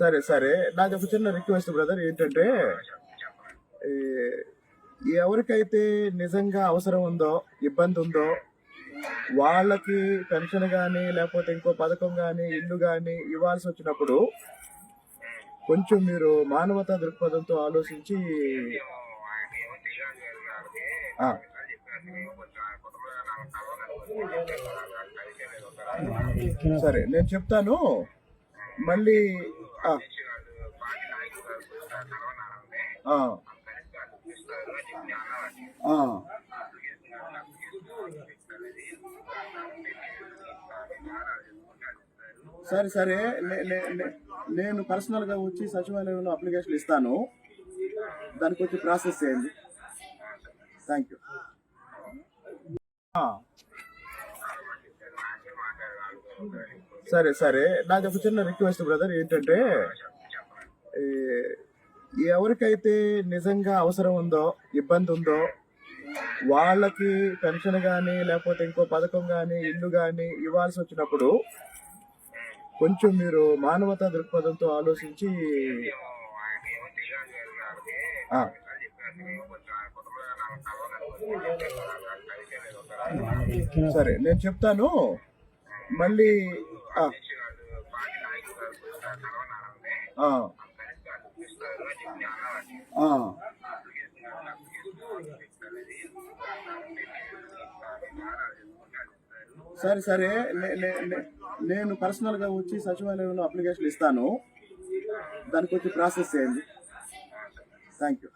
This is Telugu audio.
సరే సరే. నాకు ఒక చిన్న రిక్వెస్ట్ బ్రదర్ ఏంటంటే ఎవరికైతే నిజంగా అవసరం ఉందో ఇబ్బంది ఉందో వాళ్ళకి పెన్షన్ కానీ లేకపోతే ఇంకో పథకం కానీ ఇల్లు కానీ ఇవ్వాల్సి వచ్చినప్పుడు కొంచెం మీరు మానవతా దృక్పథంతో ఆలోచించి సరే నేను చెప్తాను. మళ్ళీ సరే సరే. నేను పర్సనల్గా వచ్చి సచివాలయంలో అప్లికేషన్ ఇస్తాను. దానికి వచ్చి ప్రాసెస్ చేయండి. థ్యాంక్ యూ సరే సరే. నాకు ఒక చిన్న రిక్వెస్ట్ బ్రదర్ ఏంటంటే ఎవరికైతే నిజంగా అవసరం ఉందో ఇబ్బంది ఉందో వాళ్ళకి పెన్షన్ కానీ లేకపోతే ఇంకో పథకం కానీ ఇల్లు కానీ ఇవ్వాల్సి వచ్చినప్పుడు కొంచెం మీరు మానవతా దృక్పథంతో ఆలోచించి సరే నేను చెప్తాను. మళ్ళీ సరే సరే. నే- నేను పర్సనల్గా వచ్చి సచివాలయంలో అప్లికేషన్ ఇస్తాను. దానికి వచ్చి ప్రాసెస్ చేయండి. Thank you